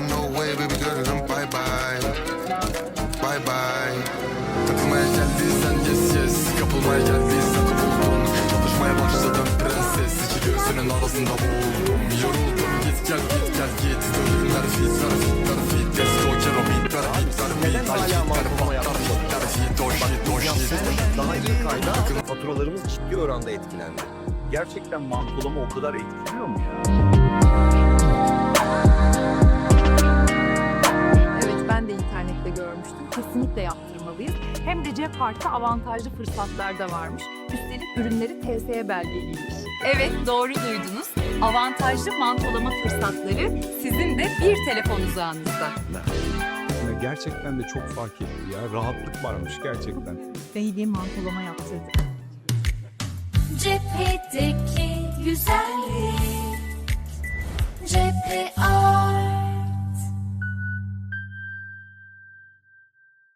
bye, no way baby girl'üm bye bye. Bye bye. Takılmaya geldiysen yes yes. Kapılmaya geldiysen kapuldun Konuşmaya başladım prenses İki göğsünün arasında boğuldum Yoruldum git gel git gel git Dönümler fitler fitler fit Disco kero bitler bitler Neden hala patlar yaptın? ilk ayda faturalarımız ciddi oranda etkilendi. Gerçekten mantolama o kadar etkiliyor mu ya? Kesinlikle yaptırmalıyız. Hem de cep kartı avantajlı fırsatlar da varmış. Üstelik ürünleri TSE belgeliymiş. Evet doğru duydunuz. Avantajlı mantolama fırsatları sizin de bir telefon uzağınızda. Ya gerçekten de çok fark etti ya. Rahatlık varmış gerçekten. Baby mantolama yaptırdık. Cephedeki